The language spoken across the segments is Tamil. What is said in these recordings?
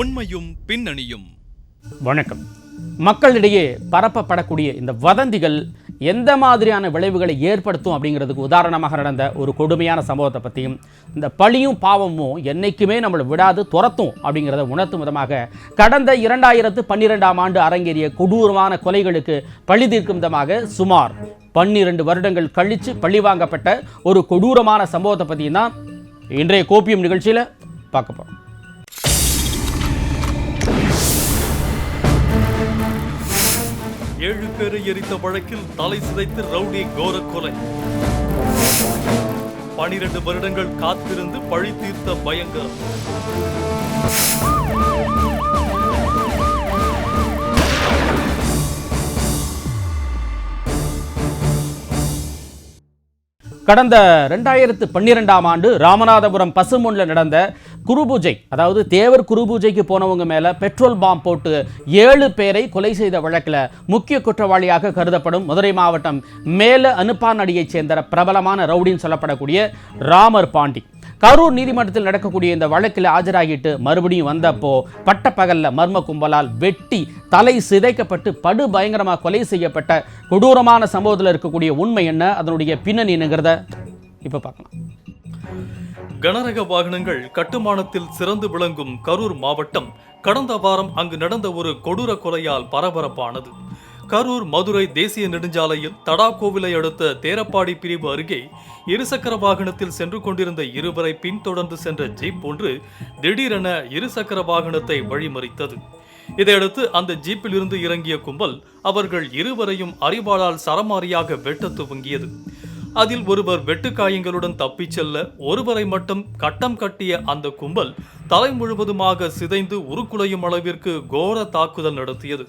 உண்மையும் பின்னணியும். வணக்கம். மக்களிடையே பரப்பப்படக்கூடிய இந்த வதந்திகள் எந்த மாதிரியான விளைவுகளை ஏற்படுத்தும் அப்படிங்கிறதுக்கு உதாரணமாக நடந்த ஒரு கொடுமையான சம்பவத்தை பற்றியும் இந்த பழியும் பாவமும் என்றைக்குமே நம்மளை விடாது துரத்தும் அப்படிங்கிறத உணர்த்தும் விதமாக கடந்த இரண்டாயிரத்து பன்னிரெண்டாம் ஆண்டு அரங்கேறிய கொடூரமான கொலைகளுக்கு பழி தீர்க்கும் விதமாக சுமார் பன்னிரண்டு வருடங்கள் கழித்து பழி வாங்கப்பட்ட ஒரு கொடூரமான சம்பவத்தை பற்றியும் தான் இன்றைய கோப்பியம் நிகழ்ச்சியில் பார்க்க போகிறோம் ஏழு பேரை எரித்த வழக்கில் தலை சிதைத்து ரவுடி கோர கொலை. பனிரெண்டு வருடங்கள் காத்திருந்து பழி தீர்த்த பயங்கரம். கடந்த ரெண்டாயிரத்து பன்னிரெண்டாம் ஆண்டு ராமநாதபுரம் பசுமொன்ல நடந்த குருபூஜை அதாவது தேவர் குருபூஜைக்கு போனவங்க மேல பெட்ரோல் பாம்பு போட்டு ஏழு பேரை கொலை செய்த வழக்கில் முக்கிய குற்றவாளியாக கருதப்படும் மதுரை மாவட்டம் மேல அனுப்பானடியைச் சேர்ந்த பிரபலமான ரவுடின்னு சொல்லப்படக்கூடிய ராமர் பாண்டி. கரூர் நீதிமன்றத்தில் நடக்கக்கூடிய இந்த வழக்கில் ஆஜராகிட்டு மறுபடியும் வந்தப்போ பட்டப்பகல்ல மர்ம கும்பலால் வெட்டி தலை சிதைக்கப்பட்டு படு பயங்கரமாக கொலை செய்யப்பட்ட கொடூரமான சம்பவத்தில் இருக்கக்கூடிய உண்மை என்ன? அதனுடைய பின்னணி என்னங்கிறத இப்போ பார்க்கலாம். கனரக வாகனங்கள் கட்டுமானத்தில் சிறந்து விளங்கும் கரூர் மாவட்டம் கடந்த வாரம் அங்கு நடந்த ஒரு கொடூர கொலையால் பரபரப்பானது. கரூர் மதுரை தேசிய நெடுஞ்சாலையில் தடா கோவிலை அடுத்த தேரப்பாடி பிரிவு அருகே இருசக்கர வாகனத்தில் சென்று கொண்டிருந்த இருவரை பின்தொடர்ந்து சென்ற ஜீப் ஒன்று திடீரென இருசக்கர வாகனத்தை வழிமறித்தது. இதையடுத்து அந்த ஜீப்பில் இருந்து இறங்கிய கும்பல் அவர்கள் இருவரையும் அறிவாளால் சரமாரியாக வெட்டத் துவங்கியது. அதில் ஒருவர் வெட்டுக்காயங்களுடன் தப்பிச் செல்ல ஒருவரை மட்டும் கட்டம் கட்டிய அந்த கும்பல் தலை முழுவதுமாக சிதைந்து உருக்குலையும் அளவிற்கு கோர தாக்குதல் நடத்தியது.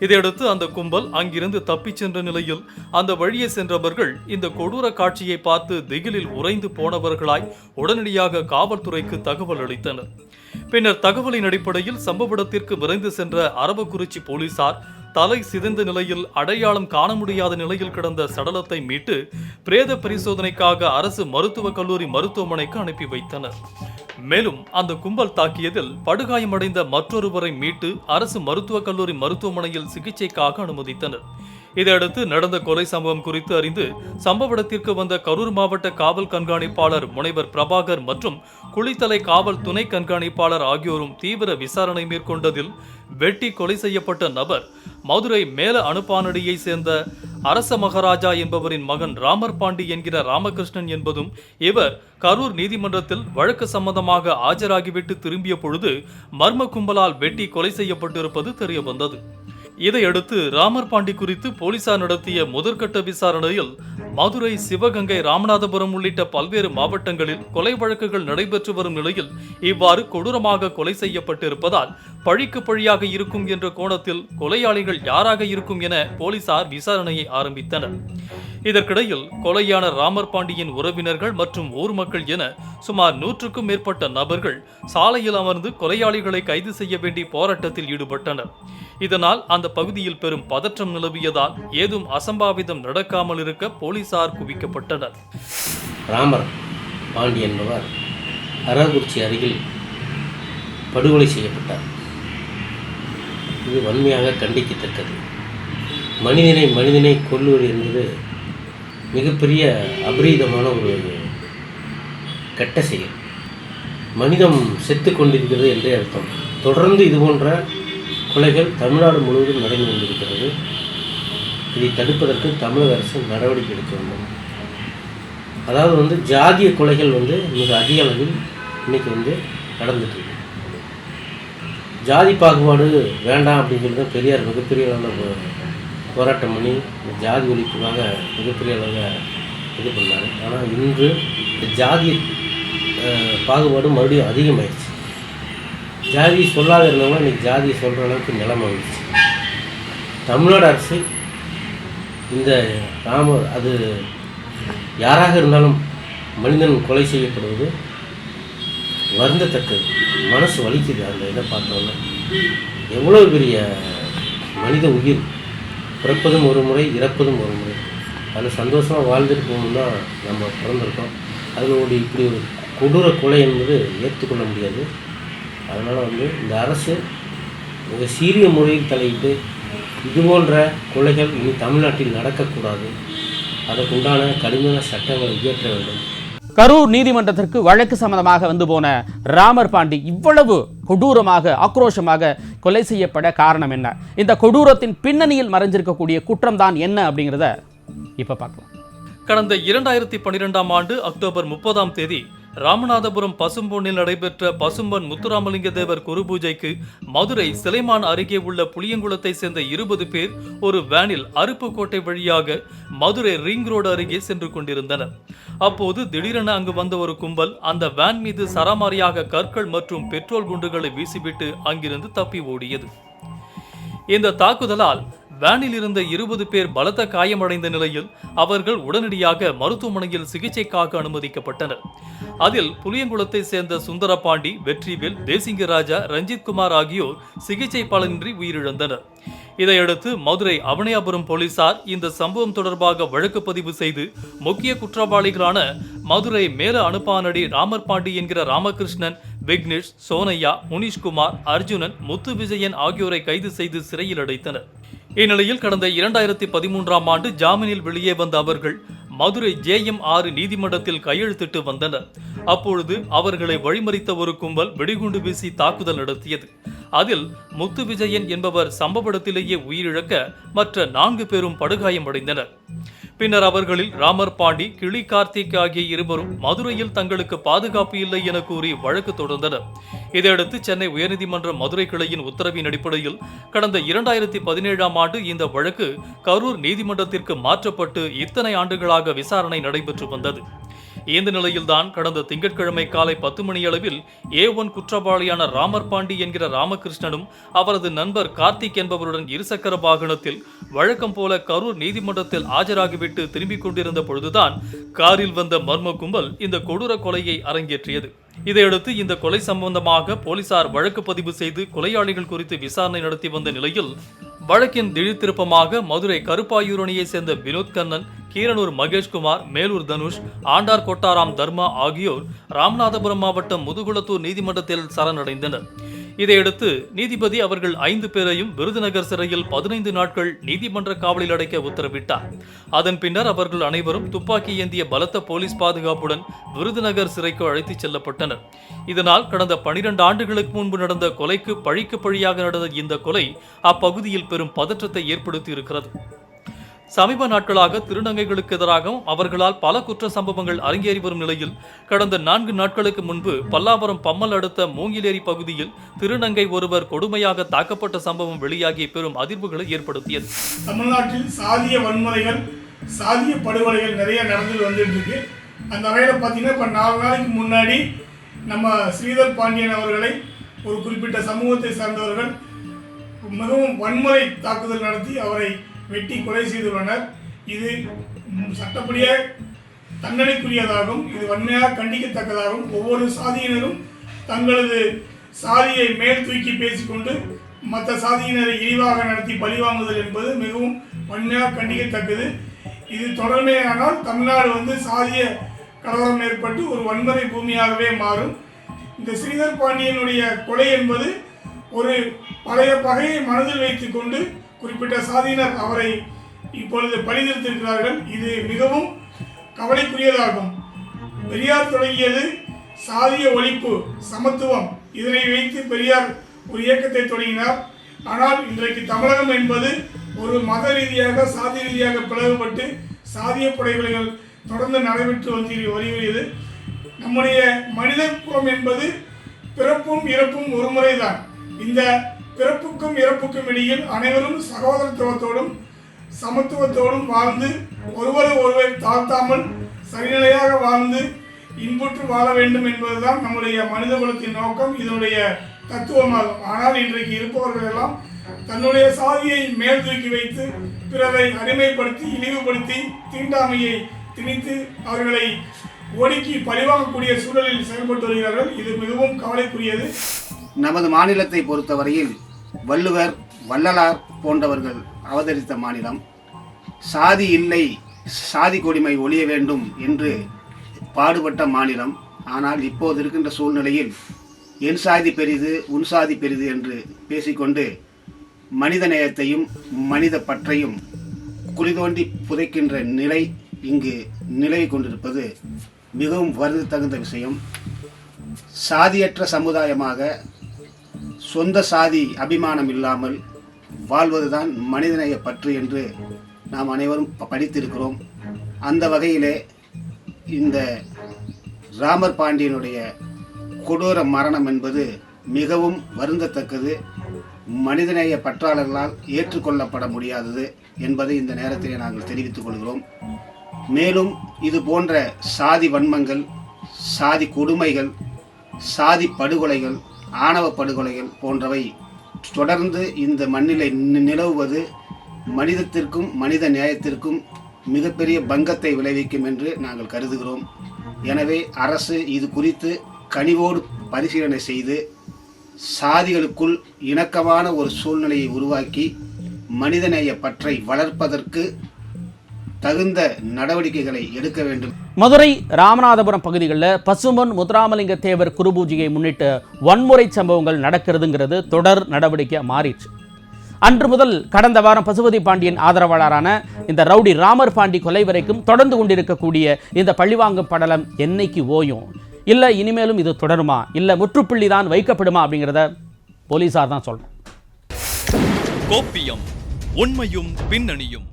இதையடுத்து அந்த கும்பல் அங்கிருந்து தப்பிச் சென்ற நிலையில் அந்த வழியே சென்றவர்கள் இந்த கொடூர காட்சியை பார்த்து திகிலில் உறைந்து போனவர்களாய் உடனடியாக காவல்துறைக்கு தகவல் அளித்தனர். பின்னர் தகவலின் அடிப்படையில் சம்பவ இடத்திற்கு விரைந்து சென்ற அரவக்குறிச்சி போலீசார் தலை சிதைந்த நிலையில் அடையாளம் காண முடியாத நிலையில் கிடந்த சடலத்தை மீட்டு பிரேத பரிசோதனைக்காக அரசு மருத்துவக் கல்லூரி மருத்துவமனைக்கு அனுப்பி வைத்தனர். மேலும் அந்த கும்பல் தாக்கியதில் படுகாயமடைந்த மற்றொருவரை மீட்டு அரசு மருத்துவக் கல்லூரி மருத்துவமனையில் சிகிச்சைக்காக அனுமதித்தனர். இதையடுத்து நடந்த கொலை சம்பவம் குறித்து அறிந்து சம்பவ இடத்திற்கு வந்த கரூர் மாவட்ட காவல் கண்காணிப்பாளர் முனைவர் பிரபாகர் மற்றும் குளித்தலை காவல் துணை கண்காணிப்பாளர் ஆகியோரும் தீவிர விசாரணை மேற்கொண்டதில் வெட்டி கொலை செய்யப்பட்ட நபர் மதுரை மேல அனுப்பானடியை சேர்ந்த அரச மகாராஜா என்பவரின் மகன் ராமர் பாண்டி என்கிற ராமகிருஷ்ணன் என்பதும் இவர் கரூர் நீதிமன்றத்தில் வழக்கு சம்பந்தமாக ஆஜராகிவிட்டு திரும்பிய பொழுது மர்ம கும்பலால் வெட்டி கொலை செய்யப்பட்டிருப்பது தெரியவந்தது. இதையடுத்து ராமர் பாண்டி குறித்து போலீசார் நடத்திய முதற்கட்ட விசாரணையில் மதுரை சிவகங்கை ராமநாதபுரம் உள்ளிட்ட பல்வேறு மாவட்டங்களில் கொலை வழக்குகள் நடைபெற்று வரும் நிலையில் இவ்வாறு கொடூரமாக கொலை செய்யப்பட்டிருப்பதால் பழிக்கு பழியாக இருக்கும் என்ற கோணத்தில் கொலையாளிகள் யாராக இருக்கும் என போலீசார் விசாரணையை ஆரம்பித்தனர். இதற்கிடையில் கொலையான ராமர் பாண்டியின் உறவினர்கள் மற்றும் ஊர் மக்கள் என சுமார் நூற்றுக்கும் மேற்பட்ட நபர்கள் சாலையில் அமர்ந்து கொலையாளிகளை கைது செய்ய வேண்டி போராட்டத்தில் ஈடுபட்டனர். இதனால் அந்த பகுதியில் பெரும் பதற்றம் நிலவியதால் ஏதும் அசம்பாவிதம் நடக்காமல் இருக்க போலீசார் குவிக்கப்பட்டனர். ராமர் பாண்டி என்பவர் அரவக்குறிச்சி அருகில் படுகொலை செய்யப்பட்டார். இது வன்மையாக கண்டிக்கத்தக்கது. மனிதனை மனிதனை கொல்லுவது என்பது மிகப்பெரிய அபரீதமான ஒரு கெட்ட செயல். மனிதம் செத்து கொண்டிருக்கிறது என்றே அர்த்தம். தொடர்ந்து இது போன்ற கொலைகள் தமிழ்நாடு முழுவதும் நடந்து கொண்டிருக்கிறது. இதை தடுப்பதற்கு தமிழக அரசு நடவடிக்கை எடுக்க வேண்டும். அதாவது வந்து ஜாதிய கொலைகள் வந்து மிக அதிக அளவில் இன்னைக்கு வந்து நடந்துட்டு இருக்கு. ஜாதி பாகுபாடு வேண்டாம் அப்படின்னு சொல்லி பெரியார் மிகப்பெரிய அளவில் போராட்டம் பண்ணி ஜாதி ஒழிப்புக்காக மிகப்பெரிய அளவில் இது பண்ணார். ஆனால் இன்று இந்த ஜாதி பாகுபாடு மறுபடியும் அதிகமாயிடுச்சு ஜாதி சொல்லாத இருந்தவங்க இன்னைக்கு ஜாதி சொல்கிற அளவுக்கு நிலைமை வந்துச்சு தமிழ்நாடு அரசு இந்த ராம அது யாராக இருந்தாலும் மனிதன் கொலை செய்யப்படுவது வருந்தத்தக்கது. மனசு வலிக்குது அந்த இதை பார்த்தோன்னா எவ்வளோ பெரிய மனித உயிர். பிறப்பதும் ஒரு முறை இறப்பதும் ஒரு முறை. அதில் சந்தோஷமாக வாழ்ந்துட்டு போகணும் தான் நம்ம பிறந்திருக்கோம். அதனுடைய இப்படி ஒரு கொடூர கொலை என்பது ஏற்றுக்கொள்ள முடியாது. அதனால் வந்து இந்த அரசு மிக சீரிய முறையில் தலையிட்டு இது போன்ற கொலைகள் இனி தமிழ்நாட்டில் நடக்கக்கூடாது. அதற்குண்டான கடுமையான சட்டங்களை இயற்ற வேண்டும். கரூர் நீதிமன்றத்திற்கு வழக்கு சம்பந்தமாக வந்து போன ராமர் பாண்டி இவ்வளவு கொடூரமாக ஆக்ரோஷமாக கொலை செய்யப்பட காரணம் என்ன? இந்த கொடூரத்தின் பின்னணியில் மறைஞ்சிருக்கக்கூடிய குற்றம் தான் என்ன அப்படிங்கிறத இப்ப பார்க்கலாம். கடந்த இரண்டாயிரத்தி பன்னிரெண்டாம் ஆண்டு அக்டோபர் முப்பதாம் தேதி ராமநாதபுரம் பசும்பொன்னில் நடைபெற்ற பசும்பன் முத்துராமலிங்க தேவர் குருபூஜைக்கு மதுரை சிலைமான் அருகே உள்ள புளியங்குளத்தை சேர்ந்த இருபது பேர் ஒரு வேனில் அருப்புக்கோட்டை வழியாக மதுரை ரிங் ரோடு அருகே சென்று கொண்டிருந்தனர். அப்போது திடீரென அங்கு வந்த ஒரு கும்பல் அந்த வேன் மீது சராமாரியாக கற்கள் மற்றும் பெட்ரோல் குண்டுகளை வீசிவிட்டு அங்கிருந்து தப்பி ஓடியது. இந்த தாக்குதலால் வேனில் இருந்த இருபது பேர் பலத்த காயமடைந்த நிலையில் அவர்கள் உடனடியாக மருத்துவமனையில் சிகிச்சைக்காக அனுமதிக்கப்பட்டனர். அதில் புளியங்குளத்தை சேர்ந்த சுந்தரபாண்டி வெற்றிவேல் தேசிங்க ராஜா ரஞ்சித் குமார் ஆகியோர் சிகிச்சை பலனின்றி உயிரிழந்தனர். இதையடுத்து மதுரை அவனியாபுரம் போலீசார் இந்த சம்பவம் தொடர்பாக வழக்கு பதிவு செய்து முக்கிய குற்றவாளிகளான மதுரை மேல அனுப்பானடி ராமர் பாண்டி என்கிற ராமகிருஷ்ணன் விக்னேஷ் சோனையா முனிஷ்குமார் அர்ஜுனன் முத்து விஜயன் ஆகியோரை கைது செய்து சிறையில் அடைத்தனர். இந்நிலையில் கடந்த இரண்டாயிரத்தி பதிமூன்றாம் ஆண்டு ஜாமீனில் வெளியே வந்த அவர்கள் மதுரை ஜேஎம் ஆறு நீதிமன்றத்தில் கையெழுத்திட்டு வந்தனர். அப்பொழுது அவர்களை வழிமறித்த ஒரு கும்பல் வெடிகுண்டு வீசி தாக்குதல் நடத்தியது. அதில் முத்து விஜயன் என்பவர் சம்பவ இடத்திலேயே உயிரிழக்க மற்ற நான்கு பேரும் படுகாயமடைந்தனர். பின்னர் அவர்களில் ராமர் பாண்டி கிளி கார்த்திக் ஆகிய இருவரும் மதுரையில் தங்களுக்கு பாதுகாப்பு இல்லை என கூறி வழக்கு தொடர்ந்தனர். இதையடுத்து சென்னை உயர்நீதிமன்ற மதுரை கிளையின் உத்தரவின் அடிப்படையில் கடந்த இரண்டாயிரத்தி பதினேழாம் ஆண்டு இந்த வழக்கு கரூர் நீதிமன்றத்திற்கு மாற்றப்பட்டு இத்தனை ஆண்டுகளாக விசாரணை நடைபெற்று வந்தது. இந்த நிலையில்தான் கடந்த திங்கட்கிழமை காலை பத்து மணியளவில் ஏ ஒன் குற்றவாளியான ராமர் பாண்டி என்கிற ராமகிருஷ்ணனும் அவரது நண்பர் கார்த்திக் என்பவருடன் இருசக்கர வாகனத்தில் வழக்கம் போல கரூர் நீதிமன்றத்தில் ஆஜராகிவிட்டு திரும்பிக் கொண்டிருந்த பொழுதுதான் காரில் வந்த மர்ம கும்பல் இந்த கொடூர கொலையை அரங்கேற்றியது. இதையடுத்து இந்த கொலை சம்பந்தமாக போலீசார் வழக்கு பதிவு செய்து கொலையாளிகள் குறித்து விசாரணை நடத்தி வந்த நிலையில் வழக்கின் திடீர் திருப்பமாக மதுரை கருப்பாயூர் அணியைச் சேர்ந்த வினோத் கண்ணன் கீரனூர் மகேஷ்குமார் மேலூர் தனுஷ் ஆண்டார் கொட்டாராம் தர்மா ஆகியோர் ராமநாதபுரம் மாவட்டம் முதுகுளத்தூர் நீதிமன்றத்தில் சரணடைந்தனர். இதையடுத்து நீதிபதி அவர்கள் ஐந்து பேரையும் விருதுநகர் சிறையில் பதினைந்து நாட்கள் நீதிமன்ற காவலில் அடைக்க உத்தரவிட்டார். அதன் பின்னர் அவர்கள் அனைவரும் துப்பாக்கி ஏந்திய பலத்த போலீஸ் பாதுகாப்புடன் விருதுநகர் சிறைக்கு அழைத்துச் செல்லப்பட்டனர். இதனால் கடந்த பனிரெண்டு ஆண்டுகளுக்கு முன்பு நடந்த கொலைக்கு பழிக்கு பழியாக நடந்த இந்த கொலை அப்பகுதியில் பெரும் பதற்றத்தை ஏற்படுத்தி இருக்கிறது சமீப நாட்களாக திருநங்கைகளுக்கு எதிராகவும் அவர்களால் பல குற்ற சம்பவங்கள் அரங்கேறி வரும் நிலையில் கடந்த நான்கு நாட்களுக்கு முன்பு பல்லாவரம் பம்மல் அடுத்த மூங்கிலேரி பகுதியில் திருநங்கை ஒருவர் கொடுமையாக தாக்கப்பட்ட சம்பவம் வெளியாகி பெரும் அதிர்வுகளை ஏற்படுத்தியது. தமிழ்நாட்டில் சாதிய வன்முறைகள் சாதிய படுகொலைகள் நிறைய நடந்து வந்துட்டு இருக்கு அந்த வகையில் பார்த்தீங்கன்னா இப்போ நாலு நாளைக்கு முன்னாடி நம்ம ஸ்ரீதர் பாண்டியன் அவர்களை ஒரு குறிப்பிட்ட சமூகத்தை சார்ந்தவர்கள் மிகவும் வன்முறை தாக்குதல் நடத்தி அவரை வெட்டி கொலை செய்துள்ளனர். இது சட்டப்படிய சட்டப்படியே தண்டனைக்குரியதாகும். இது வன்மையாக கண்டிக்கத்தக்கதாகவும் ஒவ்வொரு சாதியினரும் தங்களது சாதியை மேல் தூக்கி பேசிக்கொண்டு மற்ற சாதியினரை இழிவாக நடத்தி பழிவாங்குதல் என்பது மிகவும் வன்மையாக கண்டிக்கத்தக்கது. இது தொடர்மையானால் தமிழ்நாடு வந்து சாதிய கலவரம் ஏற்பட்டு ஒரு வன்முறை பூமியாகவே மாறும். இந்த ஸ்ரீதர் பாண்டியனுடைய கொலை என்பது ஒரு பழைய பகையை மனதில் வைத்துக்கொண்டு குறிப்பிட்ட சாதியினர் அவரை இப்பொழுது பணிதிருத்திருக்கிறார்கள் இது மிகவும் கவலைக்குரியதாகும். பெரியார் தொடங்கியது சாதிய ஒழிப்பு சமத்துவம். இதனை வைத்து பெரியார் ஒரு இயக்கத்தை தொடங்கினார். ஆனால் இன்றைக்கு தமிழகம் என்பது ஒரு மத ரீதியாக சாதி ரீதியாக பிளவுபட்டு சாதிய படைகொலைகள் தொடர்ந்து நடைபெற்று வந்து வருகிறது. நம்முடைய மனித குலம் என்பது பிறப்பும் இறப்பும் ஒரு முறைதான் இந்த பிறப்புக்கும் இறப்புக்கும் இடையில் அனைவரும் சகோதரத்துவத்தோடும் சமத்துவத்தோடும் வாழ்ந்து ஒருவரை ஒருவர் தாழ்த்தாமல் சரிநிலையாக வாழ்ந்து இன்புற்று வாழ வேண்டும் என்பதுதான் நம்முடைய மனித குலத்தின் நோக்கம் இதனுடைய தத்துவமாகும். ஆனால் இன்றைக்கு இருப்பவர்கள் எல்லாம் தன்னுடைய சாதியை மேல் தூக்கி வைத்து பிறரை அடிமைப்படுத்தி இழிவுபடுத்தி தீண்டாமையை திணித்து அவர்களை ஒடுக்கி பழிவாங்கக்கூடிய சூழலில் செயல்பட்டு வருகிறார்கள். இது மிகவும் கவலைக்குரியது. நமது மாநிலத்தை பொறுத்தவரையில் வள்ளுவர் வள்ளலார் போன்றவர்கள் அவதரித்த மாநிலம். சாதி இல்லை சாதி கொடுமை ஒழிய வேண்டும் என்று பாடுபட்ட மாநிலம். ஆனால் இப்போது இருக்கின்ற சூழ்நிலையில் என் சாதி பெரிது உன் சாதி பெரிது என்று பேசிக்கொண்டு மனித நேயத்தையும் மனித பற்றையும் குழி தோண்டி புதைக்கின்ற நிலை இங்கு நிலவி கொண்டிருப்பது மிகவும் வருது தகுந்த விஷயம். சாதியற்ற சமுதாயமாக சொந்த சாதி அபிமானம் இல்லாமல் வாழ்வதுதான் மனிதநேய பற்று என்று நாம் அனைவரும் படித்திருக்கிறோம். அந்த வகையிலே இந்த ராமர் பாண்டியனுடைய கொடூர மரணம் என்பது மிகவும் வருந்தத்தக்கது. மனிதநேய பற்றாளர்களால் ஏற்றுக்கொள்ளப்பட முடியாதது என்பதை இந்த நேரத்திலே நாங்கள் தெரிவித்துக் கொள்கிறோம். மேலும் இது போன்ற சாதி வன்மங்கள் சாதி கொடுமைகள் சாதி படுகொலைகள் ஆணவ படுகொலைகள் போன்றவை. தொடர்ந்து இந்த மண்ணிலை நிலவுவது மனிதத்திற்கும் மனித நியாயத்திற்கும் மிகப்பெரிய பங்கத்தை விளைவிக்கும் என்று நாங்கள் கருதுகிறோம். எனவே அரசு இது குறித்து கனிவோடு பரிசீலனை செய்து சாதிகளுக்குள் இணக்கமான ஒரு சூழ்நிலையை உருவாக்கி மனிதநேய பற்றை வளர்ப்பதற்கு தகுந்த நடவடிக்கைகளை எடுக்க வேண்டும். மதுரை ராமநாதபுரம் பகுதிகளில் பசும்பொன் முத்துராமலிங்க தேவர் குருபூஜையை முன்னிட்டு வன்முறை சம்பவங்கள் நடக்கிறதுங்கிறது தொடர் நடவடிக்கை மாறிச்சு அன்று முதல் கடந்த வாரம் பசுபதி பாண்டியன் ஆதரவாளரான இந்த ரவுடி ராமர் பாண்டி கொலை வரைக்கும் தொடர்ந்து கொண்டிருக்கக்கூடிய இந்த பழிவாங்கும் படலம் என்னைக்கு ஓயும்? இல்லை இனிமேலும் இது தொடருமா? இல்லை முற்றுப்புள்ளி தான் வைக்கப்படுமா அப்படிங்கிறத போலீஸார் தான் சொல்லணும். கோப்பியம் உண்மையும் பின்னணியும்.